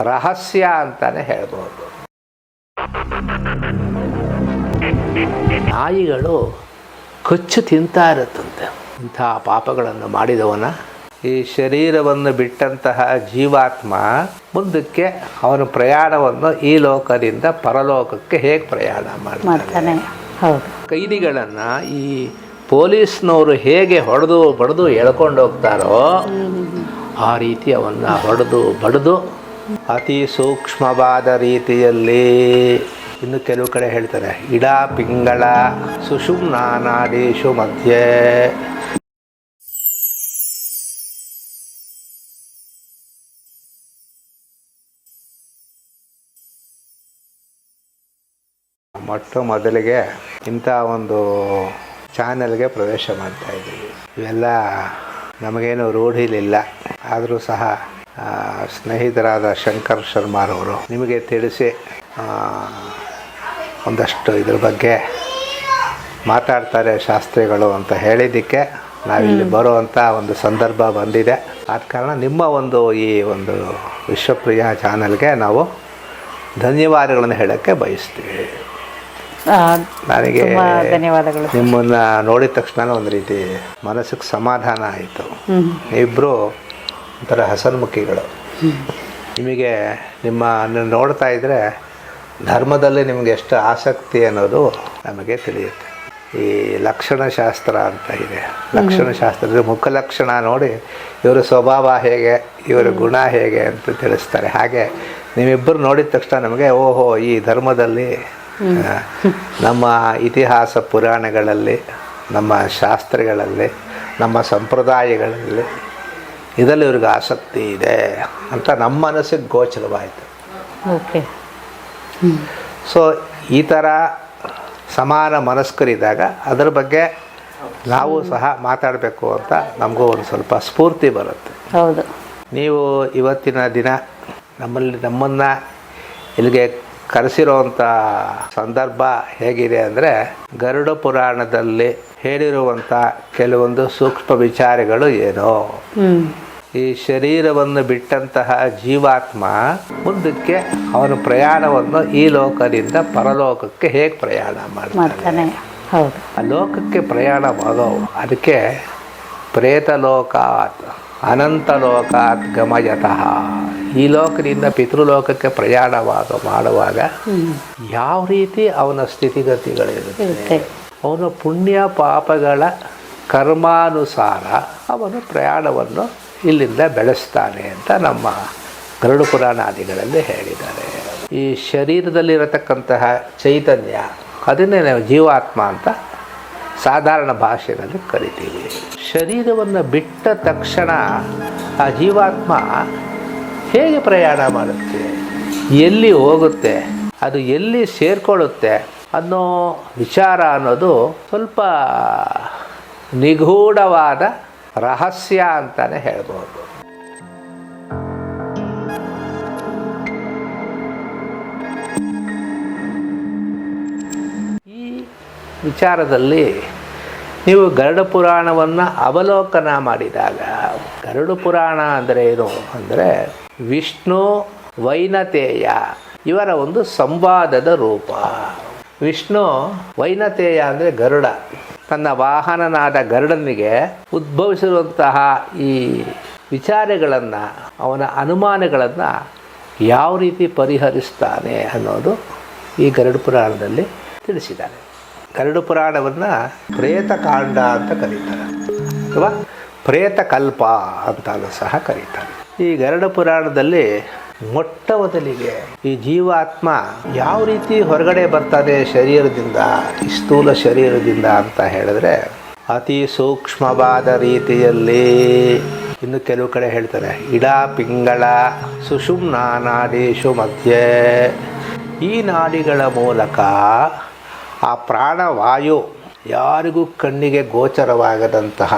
ರಹಸ್ಯ ಅಂತಾನೆ ಹೇಳ್ಬೋದು. ನಾಯಿಗಳು ಕಚ್ಚು ತಿಂತಾ ಇರುತ್ತಂತೆ. ಇಂಥ ಪಾಪಗಳನ್ನು ಮಾಡಿದವನ. ಈ ಶರೀರವನ್ನು ಬಿಟ್ಟಂತಹ ಜೀವಾತ್ಮ ಮುಂದಕ್ಕೆ ಅವನ ಪ್ರಯಾಣವನ್ನು ಈ ಲೋಕದಿಂದ ಪರಲೋಕಕ್ಕೆ ಹೇಗೆ ಪ್ರಯಾಣ ಮಾಡ್ತಾನೆ? ಕೈದಿಗಳನ್ನು ಈ ಪೊಲೀಸ್ನವರು ಹೇಗೆ ಹೊಡೆದು ಬಡಿದು ಎಳ್ಕೊಂಡು ಹೋಗ್ತಾರೋ ಆ ರೀತಿ ಅವನ್ನ ಹೊಡೆದು ಬಡಿದು ಅತಿ ಸೂಕ್ಷ್ಮವಾದ ರೀತಿಯಲ್ಲಿ ಇನ್ನು ಕೆಲವು ಕಡೆ ಹೇಳ್ತಾರೆ, ಇಡ ಪಿಂಗಳ ಸುಷುಮ್ನಾನಾಡೀಶು ಮಧ್ಯೆ. ಮೊಟ್ಟ ಮೊದಲಿಗೆ ಇಂಥ ಒಂದು ಚಾನೆಲ್ಗೆ ಪ್ರವೇಶ ಮಾಡ್ತಾ ಇದ್ದೀವಿ ಇವೆಲ್ಲ ನಮಗೇನು ರೂಢಿಲಿಲ್ಲ, ಆದರೂ ಸಹ ಸ್ನೇಹಿತರಾದ ಶಂಕರ್ ಶರ್ಮಾರವರು ನಿಮಗೆ ತಿಳಿಸಿ ಒಂದಷ್ಟು ಇದ್ರ ಬಗ್ಗೆ ಮಾತಾಡ್ತಾರೆ ಶಾಸ್ತ್ರಿಗಳು ಅಂತ ಹೇಳಿದ್ದಕ್ಕೆ ನಾವಿಲ್ಲಿ ಬರುವಂಥ ಒಂದು ಸಂದರ್ಭ ಬಂದಿದೆ. ಆದ ಕಾರಣ ನಿಮ್ಮ ಒಂದು ಈ ಒಂದು ವಿಶ್ವಪ್ರಿಯ ಚಾನಲ್ಗೆ ನಾವು ಧನ್ಯವಾದಗಳನ್ನು ಹೇಳೋಕ್ಕೆ ಬಯಸ್ತೀವಿ. ನನಗೆ ಧನ್ಯವಾದಗಳು. ನಿಮ್ಮನ್ನು ನೋಡಿದ ತಕ್ಷಣ ಒಂದು ರೀತಿ ಮನಸ್ಸಿಗೆ ಸಮಾಧಾನ ಆಯಿತು. ಇಬ್ಬರು ಒಂಥರ ಹಸನ್ಮುಖಿಗಳು ನಿಮಗೆ ನಿಮ್ಮ ನೋಡ್ತಾ ಇದ್ದರೆ ಧರ್ಮದಲ್ಲಿ ನಿಮಗೆ ಎಷ್ಟು ಆಸಕ್ತಿ ಅನ್ನೋದು ನಮಗೆ ತಿಳಿಯುತ್ತೆ. ಈ ಲಕ್ಷಣಶಾಸ್ತ್ರ ಅಂತ ಇದೆ. ಲಕ್ಷಣಶಾಸ್ತ್ರ ಮುಖ ಲಕ್ಷಣ ನೋಡಿ ಇವರ ಸ್ವಭಾವ ಹೇಗೆ, ಇವರ ಗುಣ ಹೇಗೆ ಅಂತ ತಿಳಿಸ್ತಾರೆ. ಹಾಗೆ ನೀವಿಬ್ಬರು ನೋಡಿದ ತಕ್ಷಣ ನಮಗೆ, ಓಹೋ, ಈ ಧರ್ಮದಲ್ಲಿ ನಮ್ಮ ಇತಿಹಾಸ ಪುರಾಣಗಳಲ್ಲಿ, ನಮ್ಮ ಶಾಸ್ತ್ರಗಳಲ್ಲಿ, ನಮ್ಮ ಸಂಪ್ರದಾಯಗಳಲ್ಲಿ ಇದರಲ್ಲಿ ಇವ್ರಿಗೆ ಆಸಕ್ತಿ ಇದೆ ಅಂತ ನಮ್ಮ ಮನಸ್ಸಿಗೆ ಗೋಚರವಾಯಿತು. ಓಕೆ ಸೊ ಈ ಥರ ಸಮಾನ ಮನಸ್ಕರಿದಾಗ ಅದರ ಬಗ್ಗೆ ನಾವು ಸಹ ಮಾತಾಡಬೇಕು ಅಂತ ನಮಗೂ ಒಂದು ಸ್ವಲ್ಪ ಸ್ಫೂರ್ತಿ ಬರುತ್ತೆ. ಹೌದು. ನೀವು ಇವತ್ತಿನ ದಿನ ನಮ್ಮಲ್ಲಿ ನಮ್ಮನ್ನು ಇಲ್ಲಿಗೆ ಕರೆಸಿರೋವಂಥ ಸಂದರ್ಭ ಹೇಗಿದೆ ಅಂದರೆ ಗರುಡ ಪುರಾಣದಲ್ಲಿ ಹೇಳಿರುವಂಥ ಕೆಲವೊಂದು ಸೂಕ್ಷ್ಮ ವಿಚಾರಗಳು ಏನೋ. ಈ ಶರೀರವನ್ನು ಬಿಟ್ಟಂತಹ ಜೀವಾತ್ಮ ಮುಂದಕ್ಕೆ ಅವನ ಪ್ರಯಾಣವನ್ನು ಈ ಲೋಕದಿಂದ ಪರಲೋಕಕ್ಕೆ ಹೇಗೆ ಪ್ರಯಾಣ ಮಾಡ್ತಾನೆ? ಹೌದು. ಆ ಲೋಕಕ್ಕೆ ಪ್ರಯಾಣ ಮಾಡೋ ಅದಕ್ಕೆ ಪ್ರೇತಲೋಕಾತ್ ಅನಂತ ಲೋಕಾತ್ ಗಮಯತಃ. ಈ ಲೋಕದಿಂದ ಪಿತೃಲೋಕಕ್ಕೆ ಪ್ರಯಾಣವಾದ ಮಾಡುವಾಗ ಯಾವ ರೀತಿ ಅವನ ಸ್ಥಿತಿಗತಿಗಳಿರುತ್ತೆ? ಅವನ ಪುಣ್ಯ ಪಾಪಗಳ ಕರ್ಮಾನುಸಾರ ಅವನು ಪ್ರಯಾಣವನ್ನು ಇಲ್ಲಿಂದ ಬೆಳೆಸ್ತಾನೆ ಅಂತ ನಮ್ಮ ಗರುಡು ಪುರಾಣಾದಿಗಳಲ್ಲಿ ಹೇಳಿದ್ದಾರೆ. ಈ ಶರೀರದಲ್ಲಿರತಕ್ಕಂತಹ ಚೈತನ್ಯ, ಅದನ್ನೇ ನಾವು ಜೀವಾತ್ಮ ಅಂತ ಸಾಧಾರಣ ಭಾಷೆಯಲ್ಲಿ ಕರಿತೀವಿ. ಶರೀರವನ್ನು ಬಿಟ್ಟ ತಕ್ಷಣ ಆ ಜೀವಾತ್ಮ ಹೇಗೆ ಪ್ರಯಾಣ ಮಾಡುತ್ತೆ? ಎಲ್ಲಿ ಹೋಗುತ್ತೆ? ಅದು ಎಲ್ಲಿ ಸೇರಿಕೊಳ್ಳುತ್ತೆ ಅನ್ನೋ ವಿಚಾರ ಅನ್ನೋದು ಸ್ವಲ್ಪ ನಿಗೂಢವಾದ ರಹಸ್ಯ ಅಂತಲೇ ಹೇಳ್ಬೋದು. ಈ ವಿಚಾರದಲ್ಲಿ ನೀವು ಗರುಡ ಪುರಾಣವನ್ನು ಅವಲೋಕನ ಮಾಡಿದಾಗ, ಗರುಡ ಪುರಾಣ ಅಂದರೆ ಏನು? ಅಂದರೆ ವಿಷ್ಣು ವೈನತೇಯ ಇವರ ಒಂದು ಸಂವಾದದ ರೂಪ. ವಿಷ್ಣು ವೈನತೇಯ ಅಂದರೆ ಗರುಡ. ತನ್ನ ವಾಹನನಾದ ಗರುಡನಿಗೆ ಉದ್ಭವಿಸಿರುವಂತಹ ಈ ವಿಚಾರಗಳನ್ನು, ಅವನ ಅನುಮಾನಗಳನ್ನು ಯಾವ ರೀತಿ ಪರಿಹರಿಸ್ತಾನೆ ಅನ್ನೋದು ಈ ಗರುಡ ಪುರಾಣದಲ್ಲಿ ತಿಳಿಸಿದ್ದಾರೆ. ಗರುಡ ಪುರಾಣವನ್ನು ಪ್ರೇತಕಾಂಡ ಅಂತ ಕರೀತಾರೆ. ಅಥವಾ ಪ್ರೇತಕಲ್ಪ ಅಂತಲೂ ಸಹ ಕರೀತಾರೆ. ಈ ಗರುಡ ಪುರಾಣದಲ್ಲಿ ಮೊಟ್ಟ ಮೊದಲಿಗೆ ಈ ಜೀವಾತ್ಮ ಯಾವ ರೀತಿ ಹೊರಗಡೆ ಬರ್ತದೆ ಶರೀರದಿಂದ, ಈ ಸ್ಥೂಲ ಶರೀರದಿಂದ ಅಂತ ಹೇಳಿದ್ರೆ ಅತಿ ಸೂಕ್ಷ್ಮವಾದ ರೀತಿಯಲ್ಲಿ ಇನ್ನು ಕೆಲವು ಕಡೆ ಹೇಳ್ತಾರೆ, ಇಡ ಪಿಂಗಳ ಸುಷುಮ್ನ ನಾಡೀಶು ಮಧ್ಯೆ. ಈ ನಾಡಿಗಳ ಮೂಲಕ ಆ ಪ್ರಾಣವಾಯು ಯಾರಿಗೂ ಕಣ್ಣಿಗೆ ಗೋಚರವಾಗದಂತಹ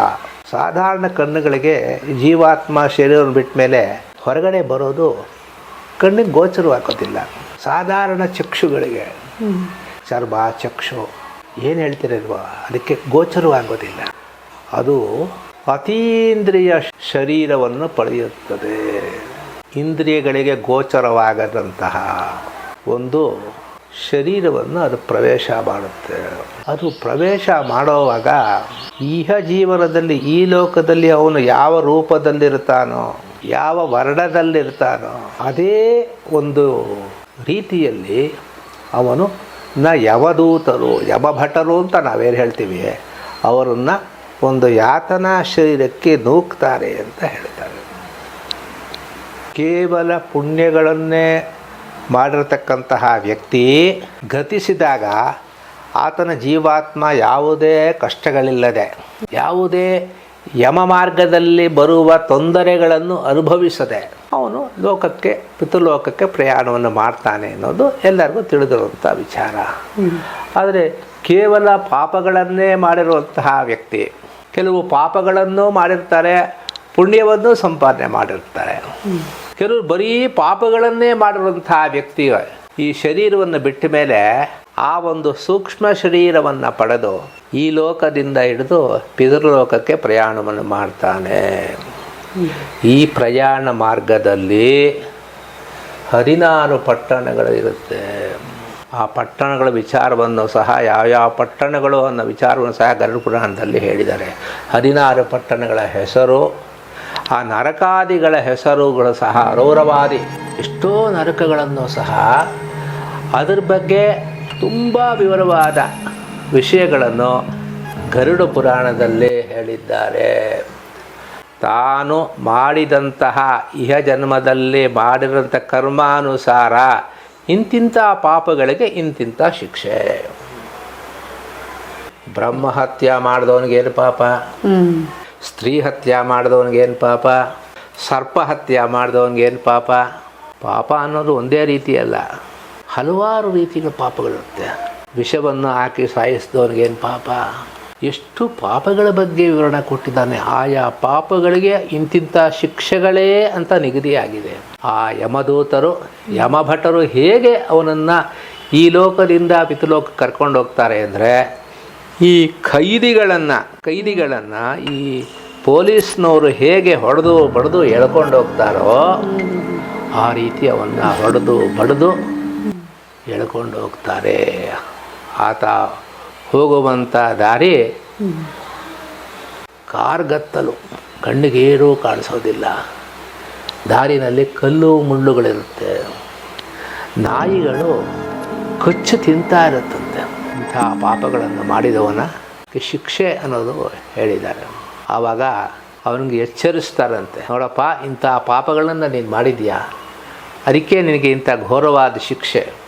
ಸಾಧಾರಣ ಕಣ್ಣುಗಳಿಗೆ ಜೀವಾತ್ಮ ಶರೀರವನ್ನು ಬಿಟ್ಟ ಮೇಲೆ ಹೊರಗಡೆ ಬರೋದು ಕಣ್ಣಿಗೆ ಗೋಚರವಾಗೋದಿಲ್ಲ. ಸಾಧಾರಣ ಚಕ್ಷುಗಳಿಗೆ. ಚರ್ಮ ಚಕ್ಷು ಏನು ಹೇಳ್ತಿರಲ್ವ ಅದಕ್ಕೆ ಗೋಚರವಾಗೋದಿಲ್ಲ. ಅದು ಅತೀಂದ್ರಿಯ ಶರೀರವನ್ನು ಪಡೆಯುತ್ತದೆ. ಇಂದ್ರಿಯಗಳಿಗೆ ಗೋಚರವಾಗದಂತಹ ಒಂದು ಶರೀರವನ್ನು ಅದು ಪ್ರವೇಶ ಮಾಡುತ್ತೆ. ಅದು ಪ್ರವೇಶ ಮಾಡುವಾಗ ಇಹ ಜೀವನದಲ್ಲಿ ಈ ಲೋಕದಲ್ಲಿ ಅವನು ಯಾವ ರೂಪದಲ್ಲಿರ್ತಾನೋ ಯಾವ ವರ್ಣದಲ್ಲಿರ್ತಾನೋ ಅದೇ ಒಂದು ರೀತಿಯಲ್ಲಿ ಅವನು ನ ಯವದೂತರು ಯಮಭಟರು ಅಂತ ನಾವೇನು ಹೇಳ್ತೀವಿ? ಅವರನ್ನು ಒಂದು ಯಾತನಾ ಶರೀರಕ್ಕೆ ನೂಕ್ತಾರೆ ಅಂತ ಹೇಳ್ತಾರೆ. ಕೇವಲ ಪುಣ್ಯಗಳನ್ನೇ ಮಾಡಿರತಕ್ಕಂತಹ ವ್ಯಕ್ತಿ ಗತಿಸಿದಾಗ ಆತನ ಜೀವಾತ್ಮ ಯಾವುದೇ ಕಷ್ಟಗಳಿಲ್ಲದೆ, ಯಾವುದೇ ಯಮ ಮಾರ್ಗದಲ್ಲಿ ಬರುವ ತೊಂದರೆಗಳನ್ನು ಅನುಭವಿಸದೆ ಅವನು ಲೋಕಕ್ಕೆ, ಪಿತೃಲೋಕಕ್ಕೆ ಪ್ರಯಾಣವನ್ನು ಮಾಡ್ತಾನೆ ಅನ್ನೋದು ಎಲ್ಲರಿಗೂ ತಿಳಿದಿರುವಂಥ ವಿಚಾರ. ಆದರೆ ಕೇವಲ ಪಾಪಗಳನ್ನೇ ಮಾಡಿರುವಂತಹ ವ್ಯಕ್ತಿ, ಕೆಲವು ಪಾಪಗಳನ್ನು ಮಾಡಿರ್ತಾರೆ, ಪುಣ್ಯವನ್ನು ಸಂಪಾದನೆ ಮಾಡಿರ್ತಾರೆ. ಕೆಲವರು ಬರೀ ಪಾಪಗಳನ್ನೇ ಮಾಡಿರುವಂತಹ ವ್ಯಕ್ತಿ ಈ ಶರೀರವನ್ನು ಬಿಟ್ಟ ಮೇಲೆ ಆ ಒಂದು ಸೂಕ್ಷ್ಮ ಶರೀರವನ್ನು ಪಡೆದು ಈ ಲೋಕದಿಂದ ಹಿಡಿದು ಪಿತೃಲೋಕಕ್ಕೆ ಪ್ರಯಾಣವನ್ನು ಮಾಡ್ತಾನೆ. ಈ ಪ್ರಯಾಣ ಮಾರ್ಗದಲ್ಲಿ ಹದಿನಾರು ಪಟ್ಟಣಗಳು ಇರುತ್ತೆ ಆ ಪಟ್ಟಣಗಳ ವಿಚಾರವನ್ನು ಸಹ ಯಾವ್ಯಾವ ಪಟ್ಟಣಗಳು ಅನ್ನೋ ವಿಚಾರವನ್ನು ಸಹ ಗರುಡ ಪುರಾಣದಲ್ಲಿ ಹೇಳಿದ್ದಾರೆ. ಹದಿನಾರು ಪಟ್ಟಣಗಳ ಹೆಸರು, ಆ ನರಕಾದಿಗಳ ಹೆಸರುಗಳು ಸಹ ರೌರವಾದಿ ಎಷ್ಟೋ ನರಕಗಳನ್ನು ಸಹ ಅದರ ಬಗ್ಗೆ ತುಂಬ ವಿವರವಾದ ವಿಷಯಗಳನ್ನು ಗರುಡ ಪುರಾಣದಲ್ಲಿ ಹೇಳಿದ್ದಾರೆ. ತಾನು ಮಾಡಿದಂತಹ ಇಹ ಜನ್ಮದಲ್ಲಿ ಮಾಡಿರೋಂಥ ಕರ್ಮಾನುಸಾರ ಇಂತಿಂಥ ಪಾಪಗಳಿಗೆ ಇಂತಿಂಥ ಶಿಕ್ಷೆ. ಬ್ರಹ್ಮಹತ್ಯ ಮಾಡಿದವನಿಗೇನು ಪಾಪ? ಸ್ತ್ರೀ ಹತ್ಯ ಮಾಡಿದವನಿಗೇನು ಪಾಪ? ಸರ್ಪ ಹತ್ಯ ಮಾಡಿದವನಿಗೇನು ಪಾಪ? ಪಾಪ ಅನ್ನೋದು ಒಂದೇ ರೀತಿಯಲ್ಲ. ಹಲವಾರು ರೀತಿಯ ಪಾಪಗಳಿರುತ್ತೆ. ವಿಷವನ್ನು ಹಾಕಿ ಸಾಯಿಸಿದವ್ರಿಗೇನು ಪಾಪ? ಎಷ್ಟು ಪಾಪಗಳ ಬಗ್ಗೆ ವಿವರಣೆ ಕೊಟ್ಟಿದ್ದಾನೆ. ಆಯಾ ಪಾಪಗಳಿಗೆ ಇಂತಿಂಥ ಶಿಕ್ಷೆಗಳೇ ಅಂತ ನಿಗದಿಯಾಗಿದೆ. ಆ ಯಮದೂತರು, ಯಮಭಟರು ಹೇಗೆ ಅವನನ್ನು ಈ ಲೋಕದಿಂದ ಪಿತೃಲೋಕ ಕರ್ಕೊಂಡು ಹೋಗ್ತಾರೆ ಅಂದರೆ, ಈ ಖೈದಿಗಳನ್ನು ಖೈದಿಗಳನ್ನು ಈ ಪೊಲೀಸ್ನವರು ಹೇಗೆ ಹೊಡೆದು ಬಡಿದು ಎಳ್ಕೊಂಡು ಹೋಗ್ತಾರೋ, ಆ ರೀತಿ ಅವನ್ನ ಹೊಡೆದು ಬಡಿದು ಎಳ್ಕೊಂಡು ಹೋಗ್ತಾರೆ. ಆತ ಹೋಗುವಂಥ ದಾರಿ ಕಾರ್ಗತ್ತಲು ಕಣ್ಣಿಗೇರೂ ಕಾಣಿಸೋದಿಲ್ಲ. ದಾರಿನಲ್ಲಿ ಕಲ್ಲು ಮುಳ್ಳುಗಳಿರುತ್ತೆ. ನಾಯಿಗಳು ಕಚ್ಚು ತಿಂತಾ ಇರುತ್ತಂತೆ. ಇಂಥ ಪಾಪಗಳನ್ನು ಮಾಡಿದವನ ಶಿಕ್ಷೆ ಅನ್ನೋದು ಹೇಳಿದ್ದಾರೆ. ಆವಾಗ ಅವನಿಗೆ ಎಚ್ಚರಿಸ್ತಾರಂತೆ. ನೋಡಪ್ಪ, ಇಂಥ ಪಾಪಗಳನ್ನು ನೀನು ಮಾಡಿದ್ಯಾ? ಅದಕ್ಕೆ ನಿನಗೆ ಇಂಥ ಘೋರವಾದ ಶಿಕ್ಷೆ.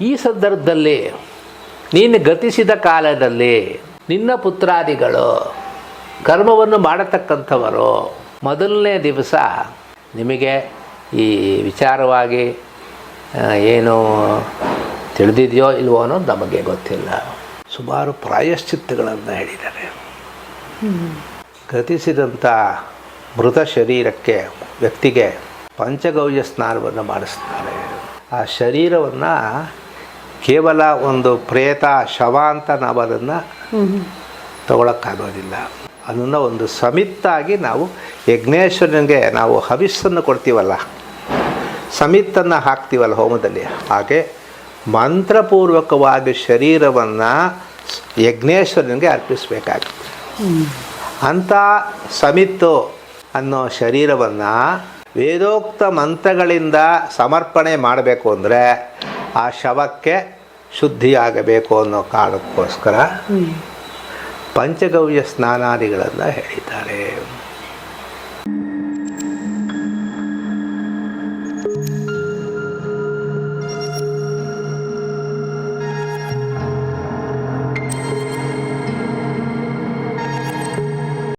ಈ ಸಂದರ್ಭದಲ್ಲಿ ನೀನು ಗತಿಸಿದ ಕಾಲದಲ್ಲಿ ನಿನ್ನ ಪುತ್ರಾದಿಗಳು ಕರ್ಮವನ್ನು ಮಾಡತಕ್ಕಂಥವರು. ಮೊದಲನೇ ದಿವಸ ನಿಮಗೆ ಈ ವಿಚಾರವಾಗಿ ಏನು ತಿಳಿದಿದೆಯೋ ಇಲ್ವೋ ಅನ್ನೋದು ನಮಗೆ ಗೊತ್ತಿಲ್ಲ. ಸುಮಾರು ಪ್ರಾಯಶ್ಚಿತ್ತಗಳನ್ನು ಹೇಳಿದ್ದಾರೆ. ಗತಿಸಿದಂಥ ಮೃತ ಶರೀರಕ್ಕೆ ವ್ಯಕ್ತಿಗೆ ಪಂಚಗವ್ಯ ಸ್ನಾನವನ್ನು ಮಾಡಿಸ್ತಾರೆ. ಆ ಶರೀರವನ್ನು ಕೇವಲ ಒಂದು ಪ್ರೇತ ಶವ ಅಂತ ನಾವು ಅದನ್ನು ತಗೊಳಕ್ಕಾಗೋದಿಲ್ಲ. ಅದನ್ನು ಒಂದು ಸಮಿತ್ತಾಗಿ ನಾವು ಯಜ್ಞೇಶ್ವರನಿಗೆ ನಾವು ಹವಿಸ್ಸನ್ನು ಕೊಡ್ತೀವಲ್ಲ ಸಮಿತ್ತನ್ನು ಹಾಕ್ತೀವಲ್ಲ ಹೋಮದಲ್ಲಿ. ಹಾಗೆ ಮಂತ್ರಪೂರ್ವಕವಾಗಿ ಶರೀರವನ್ನು ಯಜ್ಞೇಶ್ವರನಿಗೆ ಅರ್ಪಿಸಬೇಕಾಗುತ್ತೆ. ಅಂಥ ಸಮಿತ್ತು ಅನ್ನೋ ಶರೀರವನ್ನು ವೇದೋಕ್ತ ಮಂತ್ರಗಳಿಂದ ಸಮರ್ಪಣೆ ಮಾಡಬೇಕು ಅಂದರೆ ಆ ಶವಕ್ಕೆ ಶುದ್ಧಿಯಾಗಬೇಕು ಅನ್ನೋ ಕಾರಣಕ್ಕೋಸ್ಕರ ಪಂಚಗವ್ಯ ಸ್ನಾನಾದಿಗಳನ್ನು ಹೇಳಿದ್ದಾರೆ.